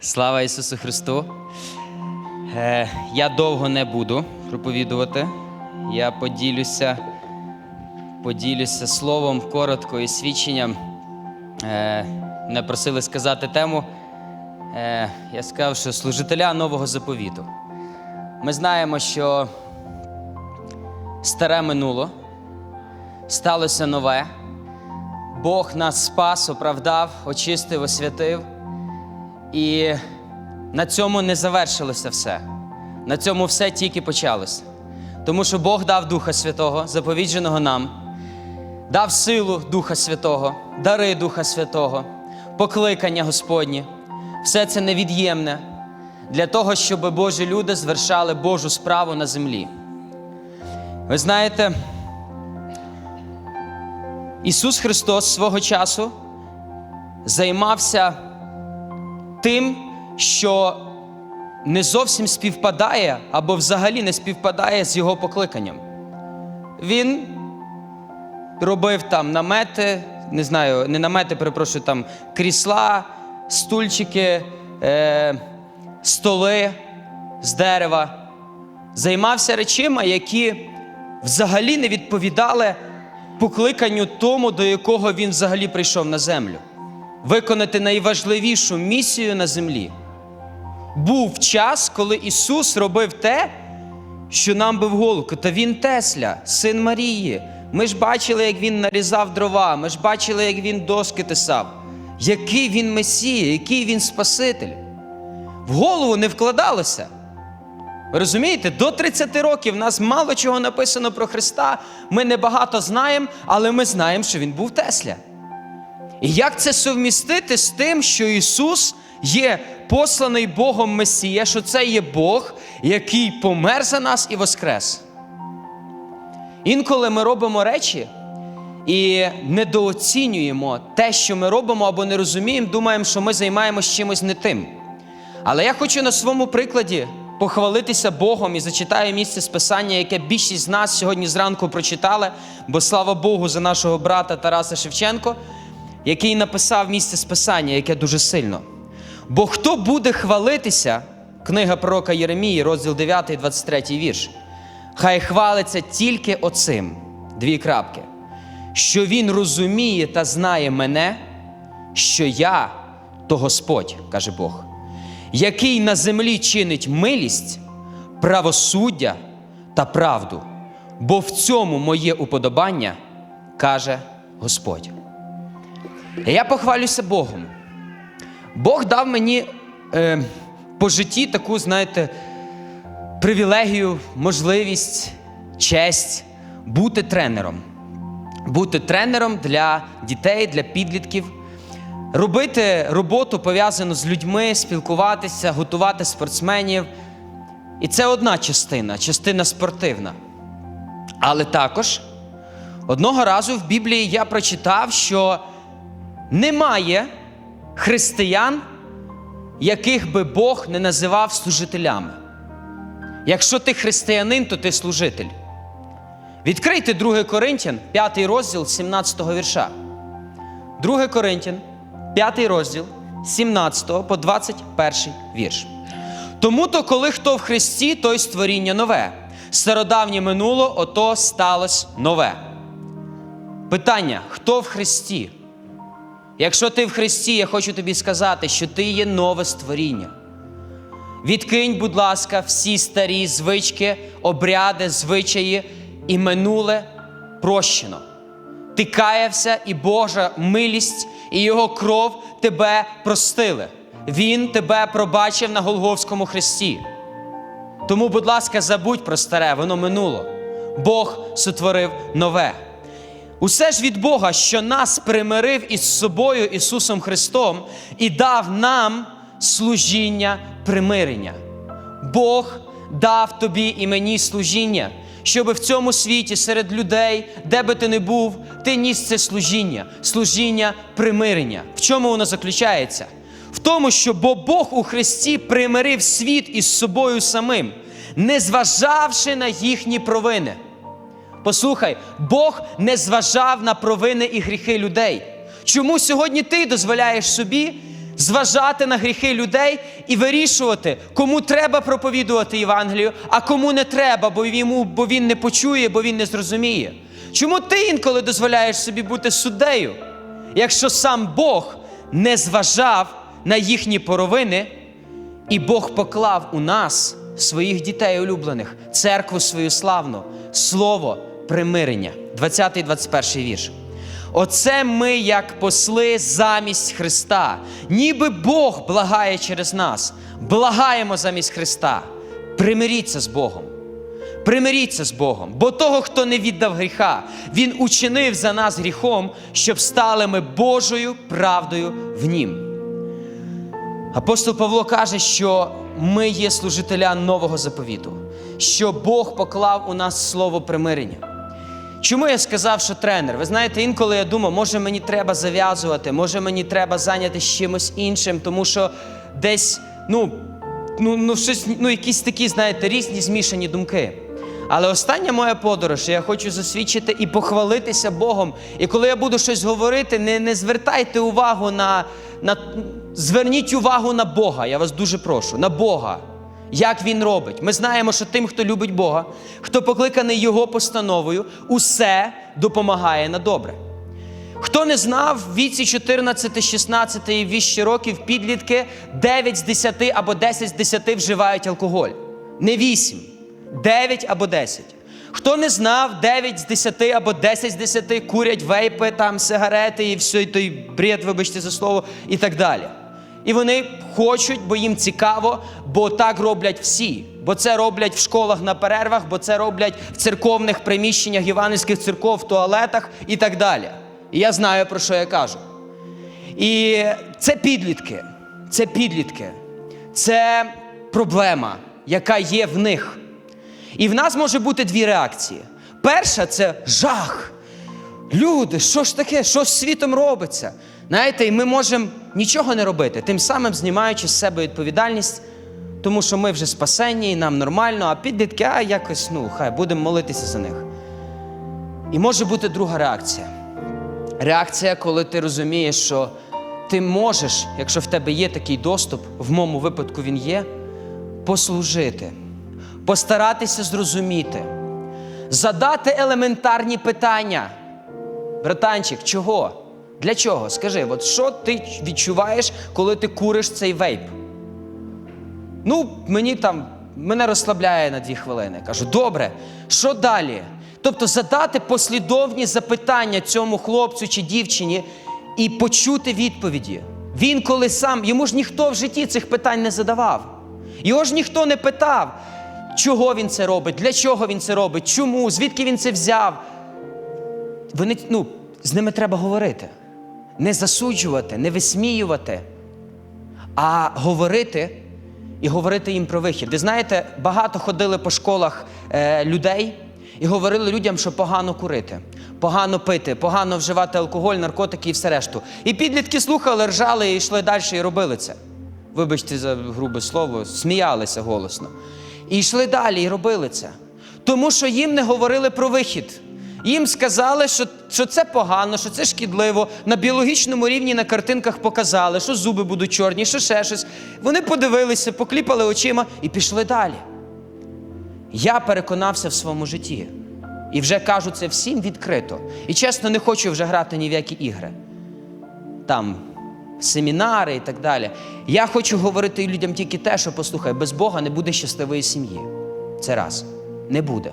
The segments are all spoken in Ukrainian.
Слава Ісусу Христу! Е, я довго не буду проповідувати. Я поділюся, поділюся словом коротко і свідченням. Е, мене просили сказати тему. Е, я сказав, що служителя нового заповіту. Ми знаємо, що старе минуло, сталося нове. Бог нас спас, оправдав, очистив, освятив. І на цьому не завершилося все. На цьому все тільки почалося. Тому що Бог дав Духа Святого, заповідженого нам, дав силу Духа Святого, дари Духа Святого, покликання Господнє. Все це невід'ємне для того, щоб Божі люди звершали Божу справу на землі. Ви знаєте, Ісус Христос свого часу займався тим, що не зовсім співпадає або взагалі не співпадає з його покликанням. Він робив там намети, не знаю, не намети, перепрошую, там крісла, стульчики, е, столи з дерева. Займався речима, які взагалі не відповідали покликанню тому, до якого він взагалі прийшов на землю виконати найважливішу місію на землі. Був час, коли Ісус робив те, що нам би в голову. Та Він Тесля, син Марії. Ми ж бачили, як він нарізав дрова, ми ж бачили, як він доски тисав. Який він Месія, який він Спаситель. В голову не вкладалося. Ви розумієте, до 30 років в нас мало чого написано про Христа. Ми небагато знаємо, але ми знаємо, що Він був Тесля. І як це совмістити з тим, що Ісус є посланий Богом Месія, що це є Бог, який помер за нас і воскрес? Інколи ми робимо речі і недооцінюємо те, що ми робимо або не розуміємо, думаємо, що ми займаємося чимось не тим. Але я хочу на своєму прикладі похвалитися Богом і зачитаю місце з Писання, яке більшість з нас сьогодні зранку прочитали, бо слава Богу за нашого брата Тараса Шевченко який написав місце Списання, яке дуже сильно. Бо хто буде хвалитися, книга пророка Єремії, розділ 9, 23 вірш, хай хвалиться тільки оцим, дві крапки, що він розуміє та знає мене, що я то Господь, каже Бог, який на землі чинить милість, правосуддя та правду, бо в цьому моє уподобання, каже Господь. Я похвалюся Богом. Бог дав мені е, по житті таку, знаєте, привілегію, можливість, честь бути тренером. Бути тренером для дітей, для підлітків, робити роботу пов'язану з людьми, спілкуватися, готувати спортсменів. І це одна частина, частина спортивна. Але також одного разу в Біблії я прочитав, що немає християн, яких би Бог не називав служителями. Якщо ти християнин, то ти служитель. Відкрийте 2 Коринтян, 5 розділ 17 вірша. 2 Коринтян, 5 розділ 17 по 21 вірш. Тому то, коли хто в Христі, той створіння нове. Стародавнє минуло, ото сталося нове. Питання: хто в Христі? Якщо ти в Христі, я хочу тобі сказати, що ти є нове створіння. Відкинь, будь ласка, всі старі звички, обряди, звичаї і минуле прощено. Ти каявся, і Божа милість і Його кров тебе простили. Він тебе пробачив на Голговському хресті. Тому, будь ласка, забудь про старе, воно минуло. Бог сотворив нове. Усе ж від Бога, що нас примирив із собою Ісусом Христом і дав нам служіння примирення. Бог дав тобі і мені служіння, щоб в цьому світі серед людей, де би ти не був, ти ніс це служіння, служіння примирення. В чому воно заключається? В тому, що бо Бог у Христі примирив світ із собою самим, не зважавши на їхні провини. Послухай, Бог не зважав на провини і гріхи людей. Чому сьогодні ти дозволяєш собі зважати на гріхи людей і вирішувати, кому треба проповідувати Євангелію, а кому не треба, бо йому бо він не почує, бо він не зрозуміє. Чому ти інколи дозволяєш собі бути суддею, якщо сам Бог не зважав на їхні поровини, і Бог поклав у нас своїх дітей улюблених, церкву свою славну, слово примирення. 20 і 21 вірш. Оце ми, як посли замість Христа, ніби Бог благає через нас. Благаємо замість Христа. Примиріться з Богом. Примиріться з Богом, бо того, хто не віддав гріха, Він учинив за нас гріхом, щоб стали ми Божою правдою в Нім. Апостол Павло каже, що ми є служителя нового заповіту, що Бог поклав у нас слово примирення. Чому я сказав, що тренер? Ви знаєте, інколи я думав, може мені треба зав'язувати, може мені треба зайнятися чимось іншим, тому що десь, ну, ну, ну, щось, ну якісь такі, знаєте, різні змішані думки. Але остання моя подорож, я хочу засвідчити і похвалитися Богом. І коли я буду щось говорити, не, не звертайте увагу на, на. Зверніть увагу на Бога, я вас дуже прошу, на Бога. Як він робить? Ми знаємо, що тим, хто любить Бога, хто покликаний Його постановою, усе допомагає на добре. Хто не знав, в віці 14, 16 і віщі років підлітки 9 з 10 або 10 з 10 вживають алкоголь. Не 8, 9 або 10. Хто не знав, 9 з 10 або 10 з 10 курять вейпи, там, сигарети і все той бред, вибачте за слово, і так далі. І вони хочуть, бо їм цікаво, бо так роблять всі. Бо це роблять в школах на перервах, бо це роблять в церковних приміщеннях євангельських церков, в туалетах і так далі. І я знаю, про що я кажу. І це підлітки. Це підлітки. Це проблема, яка є в них. І в нас може бути дві реакції. Перша це жах. Люди, що ж таке? Що з світом робиться? Знаєте, і ми можемо нічого не робити, тим самим знімаючи з себе відповідальність, тому що ми вже спасені і нам нормально, а підлітки, а якось, ну, хай будемо молитися за них. І може бути друга реакція. Реакція, коли ти розумієш, що ти можеш, якщо в тебе є такий доступ, в моєму випадку він є, послужити, постаратися зрозуміти, задати елементарні питання. Братанчик, чого? Для чого? Скажи, от що ти відчуваєш, коли ти куриш цей вейп? Ну, мені там, мене розслабляє на дві хвилини. Кажу, добре, що далі? Тобто задати послідовні запитання цьому хлопцю чи дівчині і почути відповіді. Він коли сам, йому ж ніхто в житті цих питань не задавав. Його ж ніхто не питав, чого він це робить, для чого він це робить, чому, звідки він це взяв. Вони, ну, з ними треба говорити. Не засуджувати, не висміювати, а говорити і говорити їм про вихід. Ви знаєте, багато ходили по школах е, людей і говорили людям, що погано курити, погано пити, погано вживати алкоголь, наркотики і все решту. І підлітки слухали, ржали і йшли далі і робили це. Вибачте за грубе слово, сміялися голосно. І йшли далі і робили це. Тому що їм не говорили про вихід. Їм сказали, що, що це погано, що це шкідливо. На біологічному рівні на картинках показали, що зуби будуть чорні, що ще щось. Вони подивилися, покліпали очима і пішли далі. Я переконався в своєму житті. І вже кажу це всім відкрито. І чесно, не хочу вже грати ні в які ігри. Там семінари і так далі. Я хочу говорити людям тільки те, що послухай, без Бога не буде щасливої сім'ї. Це раз. Не буде.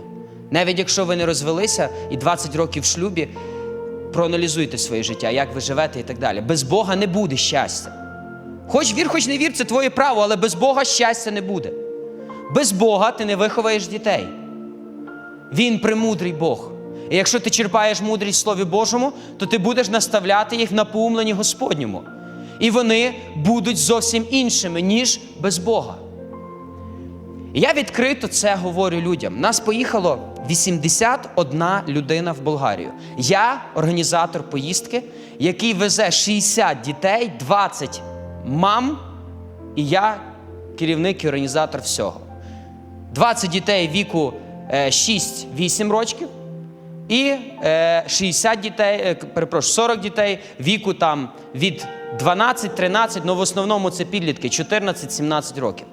Навіть якщо ви не розвелися і 20 років в шлюбі, проаналізуйте своє життя, як ви живете і так далі. Без Бога не буде щастя. Хоч вір, хоч не вір, це твоє право, але без Бога щастя не буде. Без Бога ти не виховаєш дітей. Він премудрий Бог. І якщо ти черпаєш мудрість в Слові Божому, то ти будеш наставляти їх на поумленні Господньому. І вони будуть зовсім іншими, ніж без Бога. Я відкрито це говорю людям. Нас поїхало 81 людина в Болгарію. Я організатор поїздки, який везе 60 дітей, 20 мам, і я керівник і організатор всього. 20 дітей віку е, 6-8 років, і е, 60 дітей, е, перепрошую, 40 дітей віку там від 12-13, ну в основному це підлітки, 14-17 років.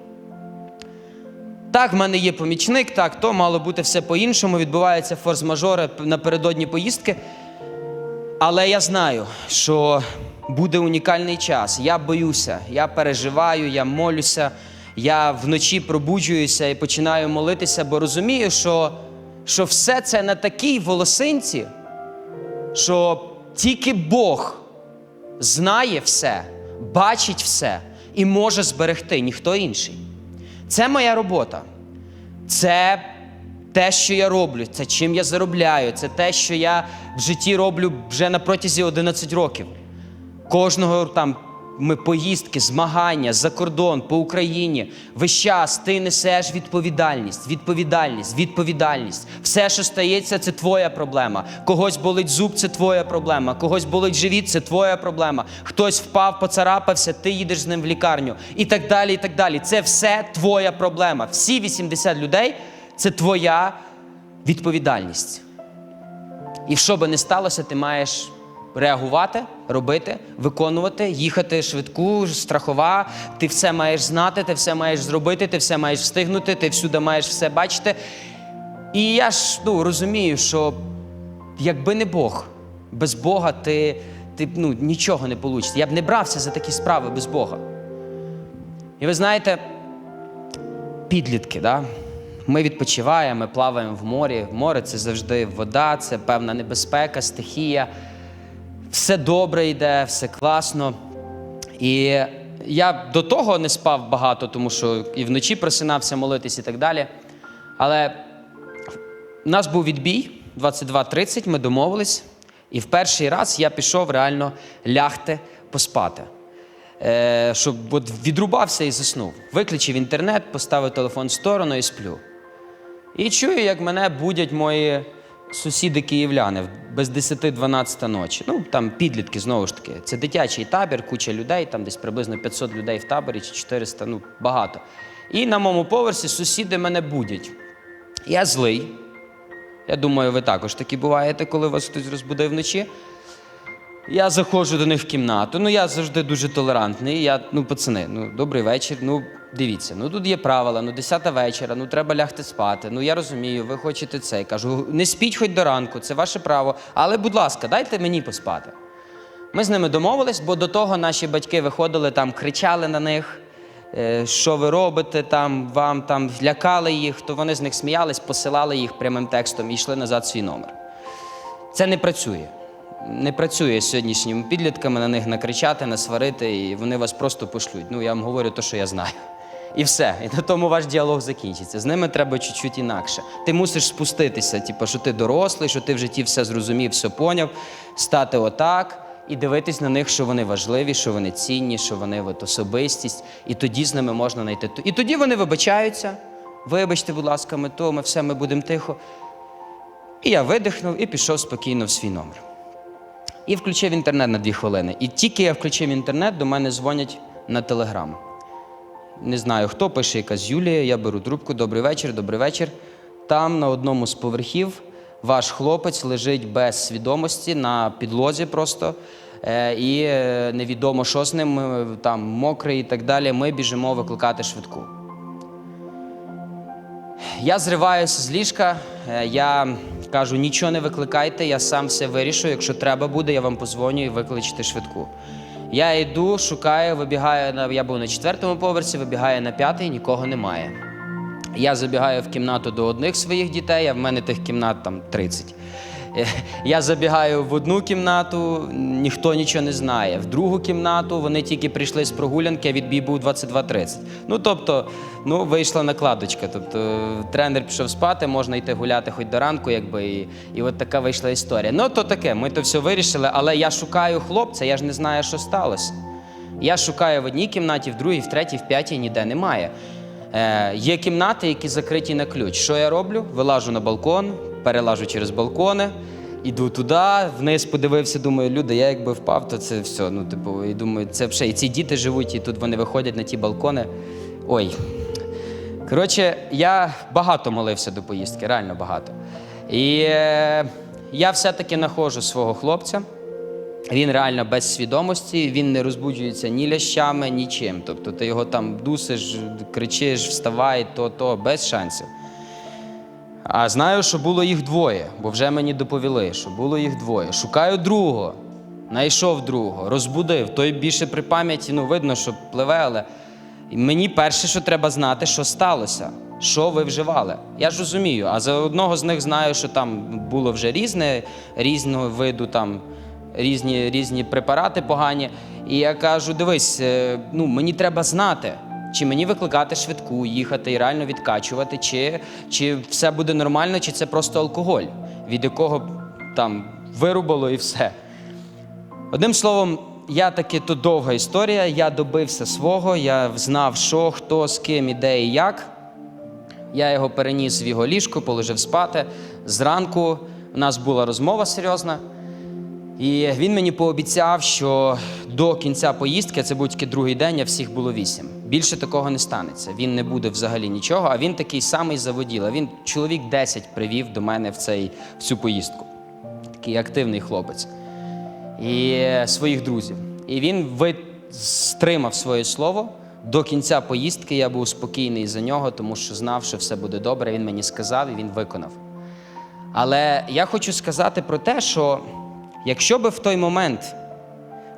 Так, в мене є помічник, так, то мало бути все по-іншому. Відбуваються форс-мажори напередодні поїздки. Але я знаю, що буде унікальний час. Я боюся, я переживаю, я молюся, я вночі пробуджуюся і починаю молитися, бо розумію, що, що все це на такій волосинці, що тільки Бог знає все, бачить все і може зберегти ніхто інший. Це моя робота. Це те, що я роблю, це чим я заробляю, це те, що я в житті роблю вже на протязі 11 років. Кожного там ми поїздки, змагання за кордон по Україні. Весь час ти несеш відповідальність, відповідальність, відповідальність. Все, що стається, це твоя проблема. Когось болить зуб, це твоя проблема. Когось болить живіт, це твоя проблема. Хтось впав, поцарапався, ти їдеш з ним в лікарню. І так далі. і так далі. Це все твоя проблема. Всі 80 людей це твоя відповідальність. І що би не сталося, ти маєш реагувати, робити, виконувати, їхати швидку, страхова. Ти все маєш знати, ти все маєш зробити, ти все маєш встигнути, ти всюди маєш все бачити. І я ж ну, розумію, що якби не Бог, без Бога ти, ти ну, нічого не вийде. Я б не брався за такі справи без Бога. І ви знаєте, підлітки, да? ми відпочиваємо, ми плаваємо в морі. Море це завжди вода, це певна небезпека, стихія. Все добре йде, все класно. І я до того не спав багато, тому що і вночі просинався молитись і так далі. Але у нас був відбій 22.30, ми домовились. І в перший раз я пішов реально лягти поспати. Е, щоб от відрубався і заснув. Виключив інтернет, поставив телефон в сторону і сплю. І чую, як мене будять мої сусіди київляни без 10-12 ночі. Ну, там підлітки знову ж таки. Це дитячий табір, куча людей, там десь приблизно 500 людей в таборі чи 400, ну багато. І на моєму поверсі сусіди мене будять. Я злий. Я думаю, ви також такі буваєте, коли вас хтось розбудив вночі. Я заходжу до них в кімнату. Ну, я завжди дуже толерантний. Я, ну, пацани, ну, добрий вечір. Ну, дивіться, ну тут є правила, ну, 10 вечора, ну треба лягти спати. Ну я розумію, ви хочете це. Я кажу, не спіть хоч до ранку, це ваше право. Але, будь ласка, дайте мені поспати. Ми з ними домовились, бо до того наші батьки виходили там, кричали на них, е, що ви робите там, вам там лякали їх, то вони з них сміялись, посилали їх прямим текстом і йшли назад свій номер. Це не працює. Не працює з сьогоднішніми підлітками на них накричати, насварити, і вони вас просто пошлють. Ну, я вам говорю те, що я знаю. І все. І на тому ваш діалог закінчиться. З ними треба чуть-чуть інакше. Ти мусиш спуститися, типу, що ти дорослий, що ти в житті все зрозумів, все поняв, стати отак і дивитись на них, що вони важливі, що вони цінні, що вони от, особистість. І тоді з ними можна знайти. І тоді вони вибачаються. Вибачте, будь ласка, ми то, ми все, ми будемо тихо. І я видихнув і пішов спокійно в свій номер. І включив інтернет на дві хвилини. І тільки я включив інтернет, до мене дзвонять на телеграм. Не знаю, хто пише якась Юлія, я беру трубку, добрий вечір, добрий вечір. Там на одному з поверхів ваш хлопець лежить без свідомості на підлозі просто. Е, І е, невідомо, що з ним, е, там мокрий і так далі. Ми біжимо викликати швидку. Я зриваюся з ліжка, я кажу, нічого не викликайте, я сам все вирішу. Якщо треба буде, я вам позвоню і викличте швидку. Я йду, шукаю, вибігаю на. Я був на четвертому поверсі, вибігаю на п'ятий, нікого немає. Я забігаю в кімнату до одних своїх дітей, а в мене тих кімнат там 30. Е, Я забігаю в одну кімнату, ніхто нічого не знає. В другу кімнату вони тільки прийшли з прогулянки, а відбій був 22.30. Ну тобто, ну вийшла накладочка. Тобто тренер пішов спати, можна йти гуляти хоч до ранку, якби і, і от така вийшла історія. Ну то таке, ми то все вирішили, але я шукаю хлопця, я ж не знаю, що сталося. Я шукаю в одній кімнаті, в другій, в третій, в п'ятій ніде немає. Е, є кімнати, які закриті на ключ. Що я роблю? Вилажу на балкон, перелажу через балкони, іду туди, вниз подивився, думаю, люди, я якби впав, то це все. Ну, типу, і думаю, це вже і ці діти живуть, і тут вони виходять на ті балкони. Ой. Коротше, я багато молився до поїздки, реально багато. І е, я все-таки знаходжу свого хлопця. Він реально без свідомості, він не розбуджується ні лящами, нічим. Тобто ти його там дусиш, кричиш, вставай, то, то, без шансів. А знаю, що було їх двоє, бо вже мені доповіли, що було їх двоє. Шукаю другого, знайшов другого, розбудив. Той більше при пам'яті, ну видно, що пливе, але і мені перше, що треба знати, що сталося, що ви вживали. Я ж розумію, а за одного з них знаю, що там було вже різне, різного виду там. Різні, різні препарати погані. І я кажу: дивись, е, ну мені треба знати, чи мені викликати швидку, їхати і реально відкачувати, чи, чи все буде нормально, чи це просто алкоголь, від якого там вирубало і все. Одним словом, я таки то довга історія. Я добився свого, я знав, що, хто, з ким, і де і як. Я його переніс в його ліжко, положив спати. Зранку у нас була розмова серйозна. І він мені пообіцяв, що до кінця поїздки, це тільки другий день, а всіх було вісім. Більше такого не станеться. Він не буде взагалі нічого, а він такий самий заводіла. Він чоловік 10 привів до мене в, цей, в цю поїздку. Такий активний хлопець. І своїх друзів. І він стримав своє слово. До кінця поїздки я був спокійний за нього, тому що знав, що все буде добре. Він мені сказав і він виконав. Але я хочу сказати про те, що якщо би в той момент,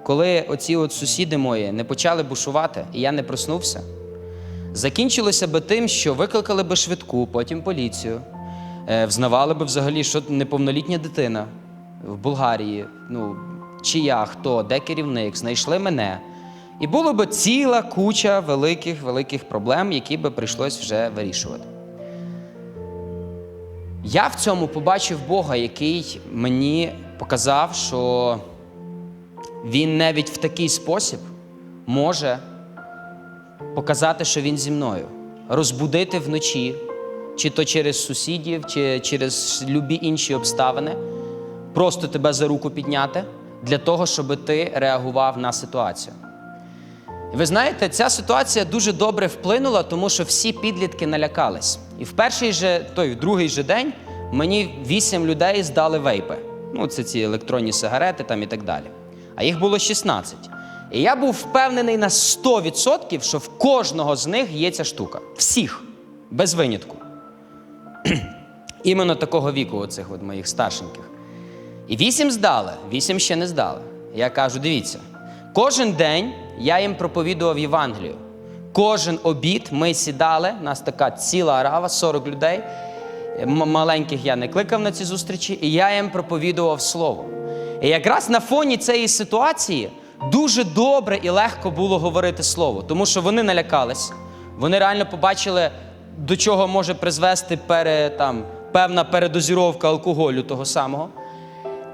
коли оці от сусіди мої не почали бушувати, і я не проснувся, закінчилося би тим, що викликали би швидку, потім поліцію, е, взнавали би взагалі, що неповнолітня дитина в Болгарії, ну, чия, хто, де керівник, знайшли мене. І було б ціла куча великих великих проблем, які би прийшлось вже вирішувати. Я в цьому побачив Бога, який мені показав, що Він навіть в такий спосіб може показати, що він зі мною, розбудити вночі, чи то через сусідів, чи через любі інші обставини, просто тебе за руку підняти для того, щоб ти реагував на ситуацію. Ви знаєте, ця ситуація дуже добре вплинула, тому що всі підлітки налякались. І в перший же, той в другий же день мені вісім людей здали вейпи. Ну, це ці електронні сигарети там і так далі. А їх було 16. І я був впевнений на 100%, що в кожного з них є ця штука. Всіх, без винятку. Іменно такого віку, оцих от моїх старшеньких. І вісім здали, вісім ще не здали. Я кажу: дивіться, кожен день я їм проповідував Євангелію. Кожен обід ми сідали, нас така ціла арава, 40 людей. Маленьких я не кликав на ці зустрічі, і я їм проповідував слово. І якраз на фоні цієї ситуації дуже добре і легко було говорити слово, тому що вони налякались, вони реально побачили, до чого може призвести пере, там, певна передозіровка алкоголю того самого.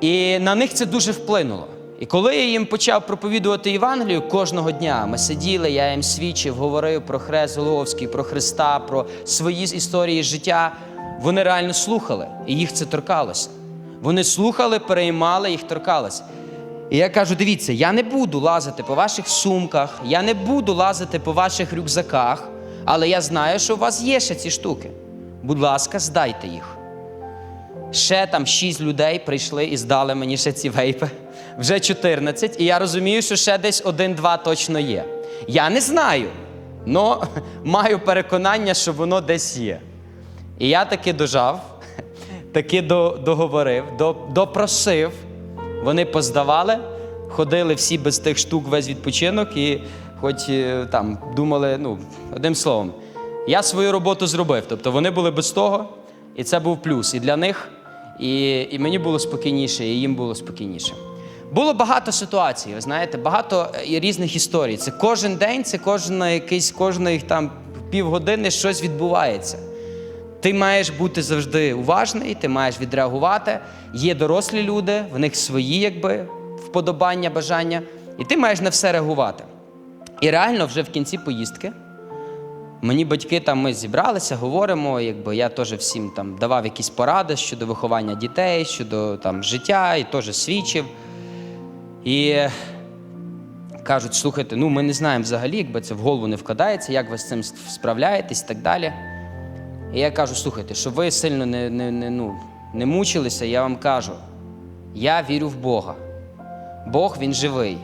І на них це дуже вплинуло. І коли я їм почав проповідувати Євангелію кожного дня, ми сиділи, я їм свідчив, говорив про Хрест Головський, про Христа, про свої історії життя. Вони реально слухали, і їх це торкалося. Вони слухали, переймали, їх торкалося. І я кажу: дивіться, я не буду лазити по ваших сумках, я не буду лазити по ваших рюкзаках, але я знаю, що у вас є ще ці штуки. Будь ласка, здайте їх. Ще там шість людей прийшли і здали мені ще ці вейпи. Вже 14, і я розумію, що ще десь один-два точно є. Я не знаю, але маю переконання, що воно десь є. І я таки дожав, таки до- договорив, до- допросив. Вони поздавали, ходили всі без тих штук весь відпочинок, і хоч е, там думали, ну, одним словом, я свою роботу зробив. Тобто вони були без того, і це був плюс і для них, і, і мені було спокійніше, і їм було спокійніше. Було багато ситуацій, ви знаєте, багато е, різних історій. Це кожен день, це кожна якийсь кожної там півгодини щось відбувається. Ти маєш бути завжди уважний, ти маєш відреагувати. Є дорослі люди, в них свої якби вподобання, бажання, і ти маєш на все реагувати. І реально, вже в кінці поїздки мені батьки там ми зібралися, говоримо, якби я теж всім там давав якісь поради щодо виховання дітей, щодо там життя, і теж свідчив. І кажуть, слухайте, ну ми не знаємо взагалі, якби це в голову не вкладається, як ви з цим справляєтесь і так далі. І я кажу: слухайте, щоб ви сильно не, не, не, ну, не мучилися, я вам кажу, я вірю в Бога. Бог він живий.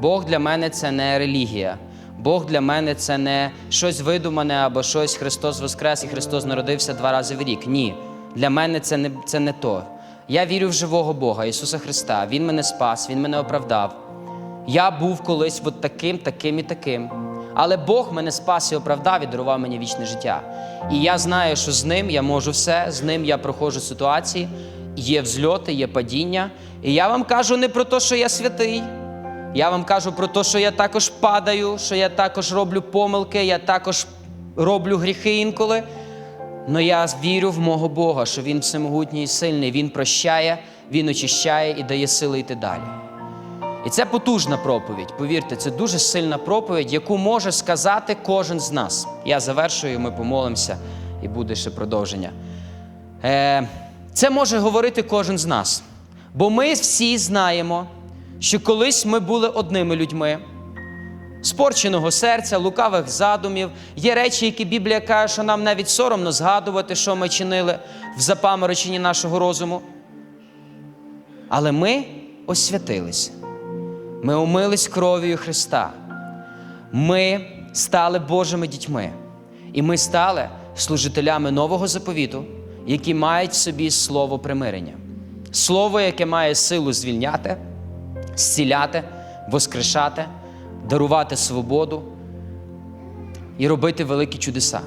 Бог для мене це не релігія. Бог для мене це не щось видумане або щось Христос Воскрес і Христос народився два рази в рік. Ні. Для мене це не, це не то. Я вірю в живого Бога, Ісуса Христа. Він мене спас, Він мене оправдав. Я був колись от таким, таким і таким. Але Бог мене спас і оправдав і дарував мені вічне життя. І я знаю, що з ним я можу все, з ним я проходжу ситуації, є взльоти, є падіння. І я вам кажу не про те, що я святий. Я вам кажу про те, що я також падаю, що я також роблю помилки, я також роблю гріхи інколи. Але я вірю в мого Бога, що Він всемогутній і сильний, Він прощає, Він очищає і дає сили йти далі. І це потужна проповідь. Повірте, це дуже сильна проповідь, яку може сказати кожен з нас. Я завершую, ми помолимося, і буде ще продовження. Е, Це може говорити кожен з нас. Бо ми всі знаємо, що колись ми були одними людьми, спорченого серця, лукавих задумів. Є речі, які Біблія каже, що нам навіть соромно згадувати, що ми чинили в запамороченні нашого розуму. Але ми освятились. Ми умились кров'ю Христа. Ми стали Божими дітьми. І ми стали служителями нового заповіту, які мають в собі слово примирення. Слово, яке має силу звільняти, зціляти, воскрешати, дарувати свободу і робити великі чудеса.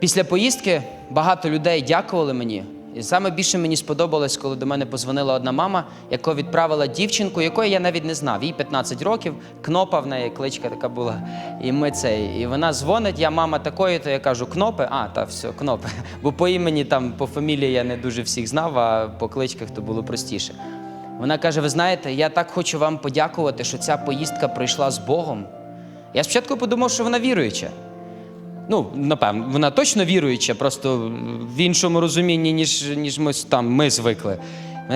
Після поїздки багато людей дякували мені. І саме більше мені сподобалось, коли до мене позвонила одна мама, яка відправила дівчинку, якої я навіть не знав. Їй 15 років, кнопа в неї, кличка така була. І ми це. І вона дзвонить, я мама такої, то я кажу, кнопи, а, та все, кнопи. Бо по імені там, по фамілії я не дуже всіх знав, а по кличках то було простіше. Вона каже: Ви знаєте, я так хочу вам подякувати, що ця поїздка пройшла з Богом. Я спочатку подумав, що вона віруюча. Ну, напевно, вона точно віруюча, просто в іншому розумінні, ніж, ніж ми там ми звикли.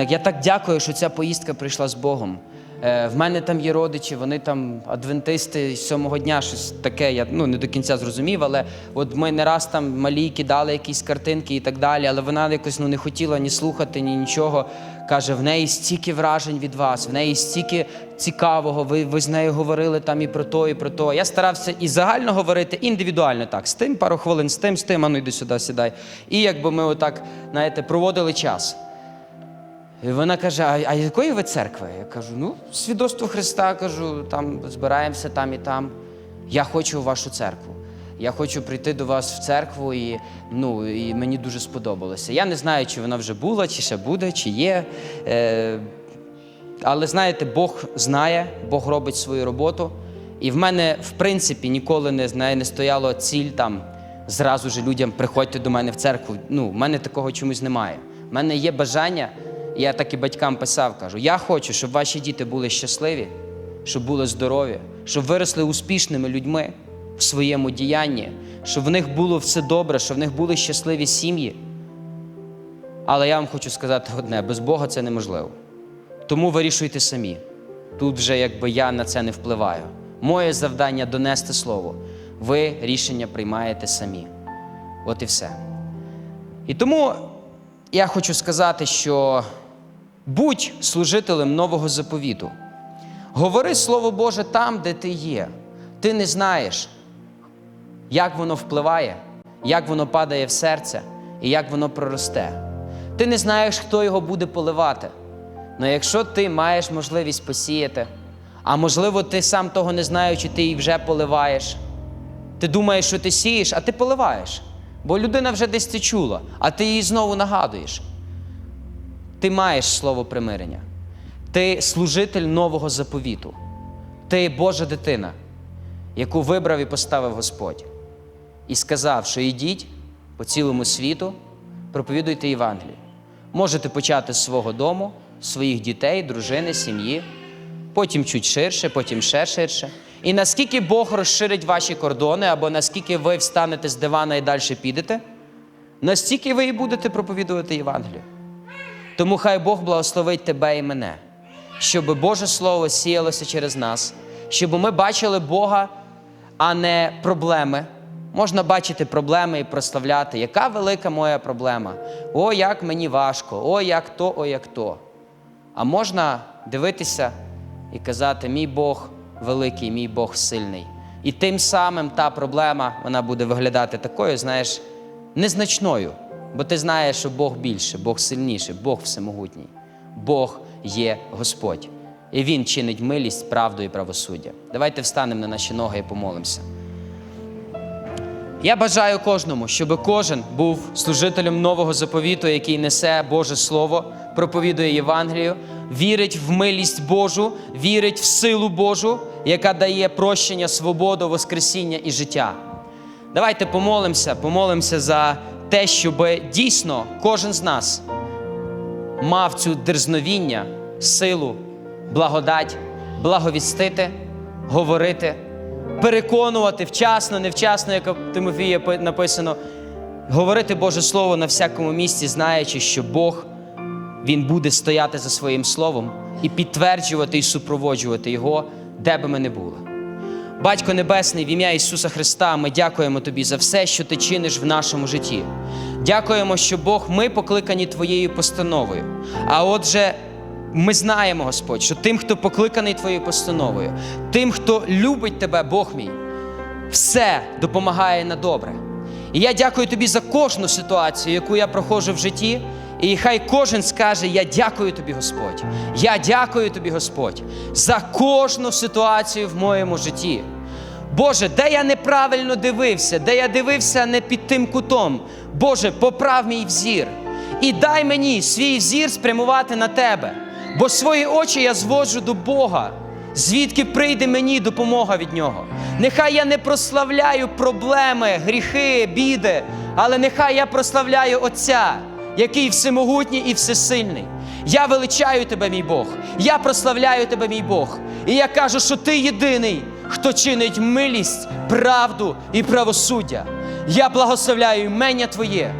Я так дякую, що ця поїздка прийшла з Богом. Е, в мене там є родичі, вони там адвентисти з сьомого дня, щось таке, я ну, не до кінця зрозумів, але от ми не раз там малі кидали якісь картинки і так далі, але вона якось ну, не хотіла ні слухати, ні нічого. Каже, в неї стільки вражень від вас, в неї стільки цікавого, ви, ви з нею говорили там і про то, і про то. Я старався і загально говорити, індивідуально так, з тим пару хвилин, з тим, з тим, а ну йди сюди, сідай. І якби ми отак, знаєте, проводили час. І вона каже: а, а якої ви церкви? Я кажу, ну, свідоцтво Христа, кажу, там збираємося там і там. Я хочу в вашу церкву. Я хочу прийти до вас в церкву, і, ну, і мені дуже сподобалося. Я не знаю, чи вона вже була, чи ще буде, чи є. Е, але знаєте, Бог знає, Бог робить свою роботу. І в мене, в принципі, ніколи не, знає, не стояло ціль там зразу ж людям приходьте до мене в церкву. Ну, в мене такого чомусь немає. В мене є бажання, я так і батькам писав, кажу: я хочу, щоб ваші діти були щасливі, щоб були здорові, щоб виросли успішними людьми в своєму діянні, щоб в них було все добре, щоб в них були щасливі сім'ї. Але я вам хочу сказати одне: без Бога це неможливо. Тому вирішуйте самі. Тут вже якби я на це не впливаю. Моє завдання донести слово. Ви рішення приймаєте самі. От і все. І тому я хочу сказати, що будь служителем нового заповіту. Говори Слово Боже там, де ти є. Ти не знаєш, як воно впливає, як воно падає в серце і як воно проросте. Ти не знаєш, хто його буде поливати. Але якщо ти маєш можливість посіяти, а можливо, ти сам того не знаючи, ти її вже поливаєш. Ти думаєш, що ти сієш, а ти поливаєш. Бо людина вже десь це чула, а ти їй знову нагадуєш. Ти маєш слово примирення. Ти служитель нового заповіту. Ти Божа дитина, яку вибрав і поставив Господь. І сказав, що йдіть по цілому світу, проповідуйте Євангелію. Можете почати з свого дому, своїх дітей, дружини, сім'ї, потім чуть ширше, потім ще ширше. І наскільки Бог розширить ваші кордони, або наскільки ви встанете з дивана і далі підете, настільки ви і будете проповідувати Євангелію. Тому хай Бог благословить тебе і мене, щоб Боже Слово сіялося через нас, щоб ми бачили Бога, а не проблеми. Можна бачити проблеми і прославляти, яка велика моя проблема. О, як мені важко, о, як то, о, як то. А можна дивитися і казати, мій Бог великий, мій Бог сильний. І тим самим та проблема вона буде виглядати такою, знаєш, незначною. Бо ти знаєш, що Бог більше, Бог сильніший, Бог всемогутній. Бог є Господь. І Він чинить милість, правду і правосуддя. Давайте встанемо на наші ноги і помолимося. Я бажаю кожному, щоб кожен був служителем нового заповіту, який несе Боже Слово, проповідує Євангелію, вірить в милість Божу, вірить в силу Божу, яка дає прощення, свободу, воскресіння і життя. Давайте помолимося, помолимося за те, щоб дійсно кожен з нас мав цю дерзновіння, силу, благодать, благовістити, говорити, переконувати вчасно, невчасно, як у Тимофія написано, говорити Боже Слово на всякому місці, знаючи, що Бог Він буде стояти за своїм словом і підтверджувати і супроводжувати Його, де би ми не були. Батько Небесний, в ім'я Ісуса Христа, ми дякуємо Тобі за все, що ти чиниш в нашому житті. Дякуємо, що Бог, ми покликані Твоєю постановою. А отже, ми знаємо, Господь, що тим, хто покликаний Твоєю постановою, тим, хто любить Тебе, Бог мій, все допомагає на добре. І я дякую тобі за кожну ситуацію, яку я проходжу в житті. І хай кожен скаже: Я дякую тобі, Господь. Я дякую тобі, Господь, за кожну ситуацію в моєму житті. Боже, де я неправильно дивився, де я дивився не під тим кутом. Боже, поправ мій взір і дай мені свій взір спрямувати на тебе, бо свої очі я зводжу до Бога звідки прийде мені допомога від нього. Нехай я не прославляю проблеми, гріхи, біди, але нехай я прославляю Отця, який всемогутній і всесильний. Я величаю тебе, мій Бог. Я прославляю тебе, мій Бог. І я кажу, що ти єдиний, хто чинить милість, правду і правосуддя. Я благословляю імення Твоє.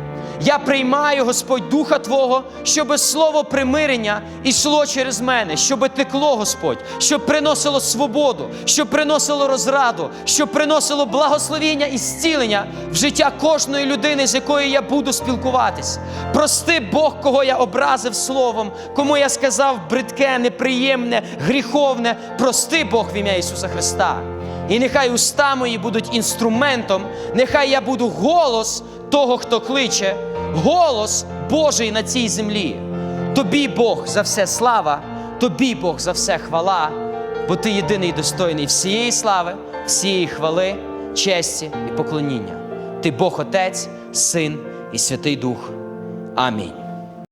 Я приймаю, Господь, Духа Твого, щоб слово примирення йшло через мене, щоб текло, Господь, щоб приносило свободу, щоб приносило розраду, щоб приносило благословіння і зцілення в життя кожної людини, з якою я буду спілкуватись. Прости Бог, кого я образив словом, кому я сказав бридке, неприємне, гріховне. Прости Бог в ім'я Ісуса Христа. І нехай уста мої будуть інструментом, нехай я буду голос того, хто кличе, голос Божий на цій землі. Тобі Бог за все слава, тобі Бог за все хвала, бо ти єдиний достойний всієї слави, всієї хвали, честі і поклоніння. Ти Бог Отець, Син і Святий Дух. Амінь.